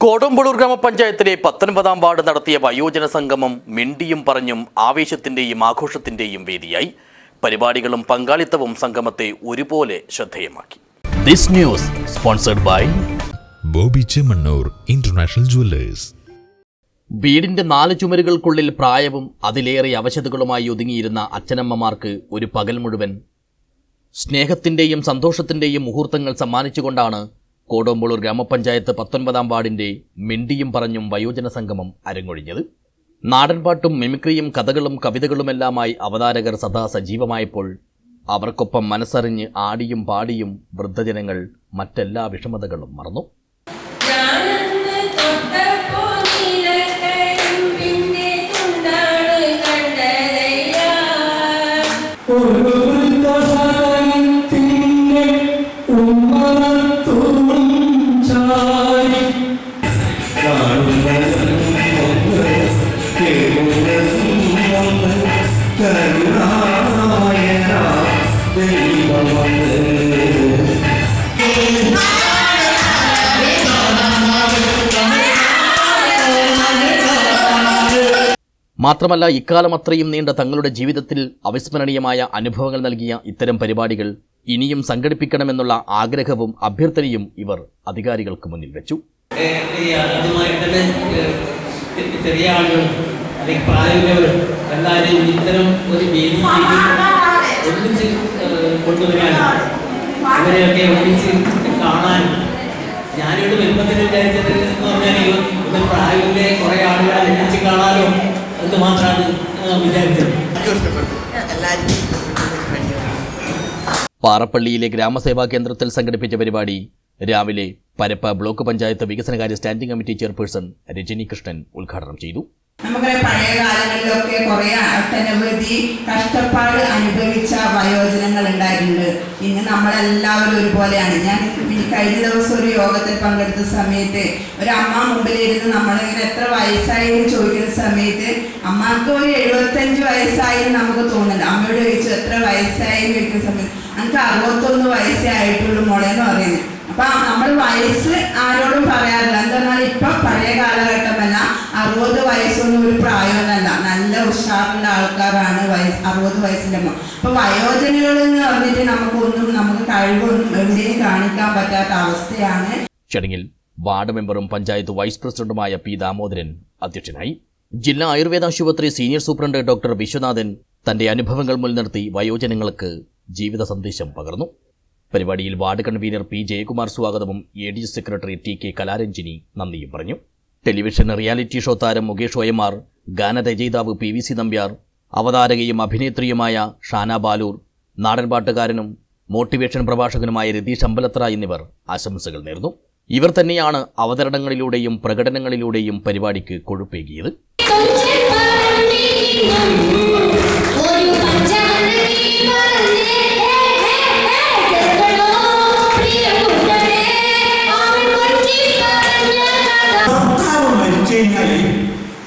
കോടമ്പളൂർ ഗ്രാമപഞ്ചായത്തിലെ പത്തൊൻപതാം വാർഡ് നടത്തിയ വയോജന സംഗമം മിണ്ടിയും പറഞ്ഞും ആവേശത്തിന്റെയും ആഘോഷത്തിന്റെയും വേദിയായി. പരിപാടികളും പങ്കാളിത്തവും സംഗമത്തെ ഒരുപോലെ ശ്രദ്ധേയമാക്കി. This news sponsored by Boby Chemmanur International Jewellers. വീടിന്റെ നാല് ചുമരുകൾക്കുള്ളിൽ പ്രായവും അതിലേറെ അവശതകളുമായി ഒതുങ്ങിയിരുന്ന അച്ഛനമ്മമാർക്ക് ഒരു പകൽ മുഴുവൻ സ്നേഹത്തിന്റെയും സന്തോഷത്തിന്റെയും മുഹൂർത്തങ്ങൾ സമ്മാനിച്ചുകൊണ്ടാണ് കോടോമ്പളൂർ ഗ്രാമപഞ്ചായത്ത് പത്തൊൻപതാം വാർഡിന്റെ മിണ്ടിയും പറഞ്ഞും വയോജന സംഗമം അരങ്ങൊഴിഞ്ഞത്. നാടൻപാട്ടും മിമിക്രിയും കഥകളും കവിതകളുമെല്ലാമായി അവതാരകർ സദാ സജീവമായപ്പോൾ അവർക്കൊപ്പം മനസ്സറിഞ്ഞ് ആടിയും പാടിയും വൃദ്ധജനങ്ങൾ മറ്റെല്ലാ വിഷമതകളും മറന്നു. മാത്രമല്ല ഇക്കാലം അത്രയും നീണ്ട തങ്ങളുടെ ജീവിതത്തിൽ അവിസ്മരണീയമായ അനുഭവങ്ങൾ നൽകിയ ഇത്തരം പരിപാടികൾ ഇനിയും സംഘടിപ്പിക്കണമെന്നുള്ള ആഗ്രഹവും അഭ്യർത്ഥനയും ഇവർ അധികാരികൾക്ക് മുന്നിൽ വെച്ചു. ചെറിയ ആളുകൾ എല്ലാവരെയും ഇത്തരം ഒരു ഒന്നിച്ച് കൊണ്ടുവരാനും ഇവരെയൊക്കെ ഒന്നിച്ച് കാണാനും ഞാനിവിടെ വരുമ്പത്തിന് വിചാരിച്ചത് എന്ന് പറഞ്ഞാൽ ഇവർ പ്രായമില്ലേ കുറേ ആളുകളെ ഒന്നിച്ച് കാണാനോ എന്ന് മാത്രമാണ് ഏഹ് വിചാരിച്ചത്. പാറപ്പള്ളിയിലെ ഗ്രാമസേവാ കേന്ദ്രത്തിൽ സംഘടിപ്പിച്ച പരിപാടി രാവിലെ പരപ്പ ബ്ലോക്ക് പഞ്ചായത്ത് വികസനകാര്യ standing committee chairperson Rajani Krishnan ഉദ്ഘാടനം ചെയ്തു. നമുക്കറിയാം പഴയ കാലങ്ങളിലൊക്കെ കുറെ ഒട്ടനവധി കഷ്ടപ്പാട് അനുഭവിച്ച വയോജനങ്ങൾ ഉണ്ടായിട്ടുണ്ട്. ഇന്ന് നമ്മളെല്ലാവരും ഒരുപോലെയാണ്. ഞാൻ കഴിഞ്ഞ ദിവസം ഒരു യോഗത്തിൽ പങ്കെടുത്ത സമയത്ത് ഒരു അമ്മ മുമ്പിലിരുന്ന് നമ്മളിങ്ങനെ എത്ര വയസ്സായി എന്ന് ചോദിക്കുന്ന സമയത്ത് അമ്മയ്ക്ക് ഒരു എഴുപത്തഞ്ച് വയസ്സായി നമുക്ക് തോന്നുന്നുണ്ട്. അമ്മയോട് ചോദിച്ചു എത്ര വയസ്സായി? ചോദിക്കുന്ന സമയത്ത് നമുക്ക് അറുപത്തൊന്ന് വയസ്സേ ആയിട്ടുള്ളൂ മോളെ എന്ന് പറയുന്നത് അപ്പൊ നമ്മൾ വയസ്സ് ആരോടും പറയാറില്ല. എന്തെന്നാൽ ഇപ്പൊ പഴയ കാലഘട്ടമല്ല. അറുപത് വയസ്സൊന്നും ഒരു പ്രായമൊന്നല്ല. നല്ല ഉഷാറുള്ള ആൾക്കാരാണ് വയസ്സ് അറുപത് വയസ്സിന്റെ അമ്മ അപ്പൊ വയോജനകൾ എന്ന് പറഞ്ഞിട്ട് നമുക്കൊന്നും നമുക്ക് കഴിവൊന്നും എവിടെയും കാണിക്കാൻ പറ്റാത്ത അവസ്ഥയാണ്. ചടങ്ങിൽ വാർഡ് മെമ്പറും പഞ്ചായത്ത് വൈസ് പ്രസിഡന്റുമായ പി ദാമോദരൻ അധ്യക്ഷനായി. ജില്ലാ ആയുർവേദ ആശുപത്രി സീനിയർ സൂപ്രണ്ട് ഡോക്ടർ വിശ്വനാഥൻ തന്റെ അനുഭവങ്ങൾ മുൻനിർത്തി വയോജനങ്ങൾക്ക് ജീവിത സന്ദേശം പകർന്നു. പരിപാടിയിൽ വാർഡ് കൺവീനർ പി ജയകുമാർ സ്വാഗതവും A D secretary T K Kalaranjini നന്ദിയും പറഞ്ഞു. ടെലിവിഷൻ റിയാലിറ്റി ഷോ താരം മുകേഷ് ഒയമാർ ഗാനരചയിതാവ് പി വി സി നമ്പ്യാർ അവതാരകയും അഭിനേത്രിയുമായ ഷാന ബാലൂർ നാടൻപാട്ടുകാരനും മോട്ടിവേഷൻ പ്രഭാഷകനുമായ രതീഷ് അമ്പലത്ര എന്നിവർ ആശംസകൾ നേർന്നു. ഇവർ തന്നെയാണ് അവതരണങ്ങളിലൂടെയും പ്രകടനങ്ങളിലൂടെയും പരിപാടിക്ക് കൊഴുപ്പേകിയത്.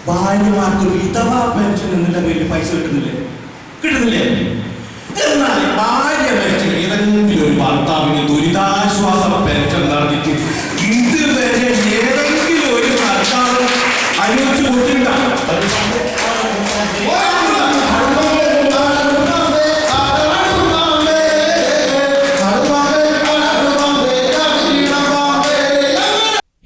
ഭാര്യമാർക്ക് വിധവാ പെൻഷൻ എന്നുള്ള പേരിൽ പൈസ കിട്ടുന്നില്ലേ? കിട്ടുന്നില്ലേ? എന്നാൽ ഭാര്യ മരിച്ച ഏതെങ്കിലും ഒരു ഭർത്താവിന് ദുരിതാശ്വാസ പെൻഷൻ ഇതുവരെ ഏതെങ്കിലും ഒരു ഭർത്താവ് അനുവദിച്ചു കൊടുത്തിട്ടുണ്ടോ?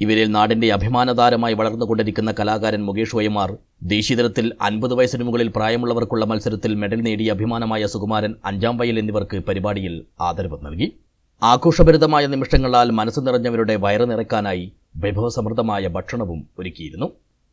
ഇവരിൽ നാടിന്റെ അഭിമാന താരമായി വളർന്നുകൊണ്ടിരിക്കുന്ന കലാകാരൻ മുകേഷ് ഒയമാർ ദേശീയതലത്തിൽ അൻപത് വയസ്സിന് മുകളിൽ പ്രായമുള്ളവർക്കുള്ള മത്സരത്തിൽ മെഡൽ നേടിയ അഭിമാനമായ സുകുമാരൻ അഞ്ചാം വയൽ എന്നിവർക്ക് പരിപാടിയിൽ ആദരവ് നൽകി. ആഘോഷഭരിതമായ നിമിഷങ്ങളാൽ മനസ്സ് നിറഞ്ഞവരുടെ വയറ് നിറയ്ക്കാനായി വിഭവസമൃദ്ധമായ ഭക്ഷണവും ഒരുക്കിയിരുന്നു.